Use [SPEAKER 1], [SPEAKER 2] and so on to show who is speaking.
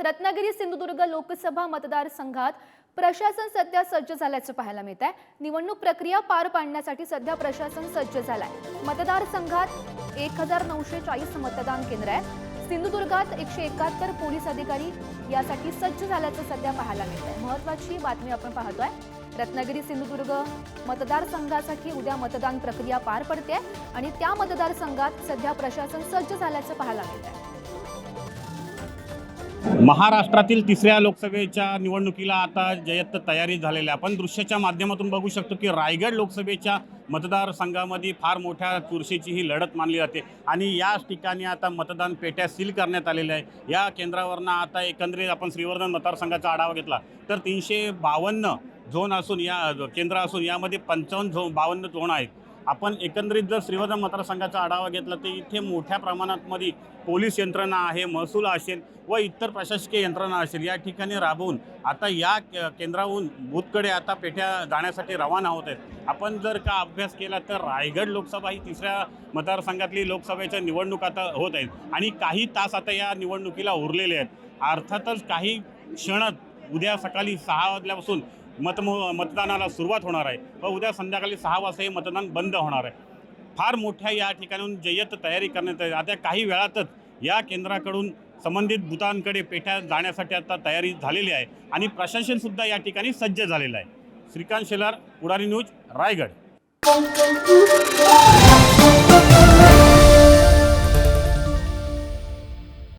[SPEAKER 1] रत्नागिरी सिंधुदुर्ग लोकसभा मतदारसंघात प्रशासन सध्या सज्ज झाल्याचं पाहायला मिळत आहे. निवडणूक प्रक्रिया पार पाडण्यासाठी सध्या प्रशासन सज्ज झालंय. मतदारसंघात एक हजार नऊशे चाळीस मतदान केंद्र आहे सिंधुदुर्गात एकशे एकाहत्तर पोलीस अधिकारी यासाठी सज्ज झाल्याचं सध्या पाहायला मिळत आहे. महत्वाची बातमी आपण पाहतोय. रत्नागिरी सिंधुदुर्ग मतदारसंघासाठी उद्या मतदान प्रक्रिया पार पडते आणि त्या मतदारसंघात सध्या प्रशासन सज्ज झाल्याचं पाहायला मिळत आहे.
[SPEAKER 2] महाराष्ट्रातील तिसऱ्या लोकसभेच्या निवडणुकीला आता जयत्त तयारी झालेली आहे. आपण दृश्याच्या माध्यमातून बघू शकतो की रायगड लोकसभेच्या मतदारसंघामध्ये फार मोठ्या चुरशीची ही लढत मानली जाते. आणि याच ठिकाणी आता मतदान पेट्या सील करण्यात आलेल्या आहे. या केंद्रावरनं आता एकंदरीत आपण श्रीवर्धन मतदारसंघाचा आढावा घेतला. तर तीनशे बावन्न झोन असून या केंद्र असून यामध्ये पंचावन्न झोन बावन्न झोन आहेत. आपण एकंदरीत जर श्रीवर्धन मतदारसंघाचा आढावा घेतला तर इथे मोठ्या प्रमाणात मध्ये पोलीस यंत्रणा आहे महसूल असेल व इतर प्रशासकीय यंत्रणा असेल या ठिकाणी राबवून आता या के- केंद्राहून बूथकडे आता पेठ्या जाण्यासाठी रवाना होत आहेत. आपण जर का अभ्यास केला तर रायगड लोकसभा ही तिसऱ्या मतदारसंघातली लोकसभेच्या निवडणूक आता होत आहेत. आणि काही तास आता या निवडणुकीला उरलेले आहेत. अर्थातच काही क्षणात उद्या सकाळी सहा वाजल्यापासून मतमो मतदानाला सुरुवात होणार आहे. व उद्या संध्याकाळी सहा वाजता हे मतदान बंद होणार आहे. फार मोठ्या या ठिकाणाहून जय्यत तयारी करण्यात येते. आता काही वेळातच या केंद्राकडून संबंधित भूतांकडे पेठ्या जाण्यासाठी आता तयारी झालेली आहे. आणि प्रशासनसुद्धा या ठिकाणी सज्ज झालेलं आहे. श्रीकांत शेलार पुढारी न्यूज रायगड.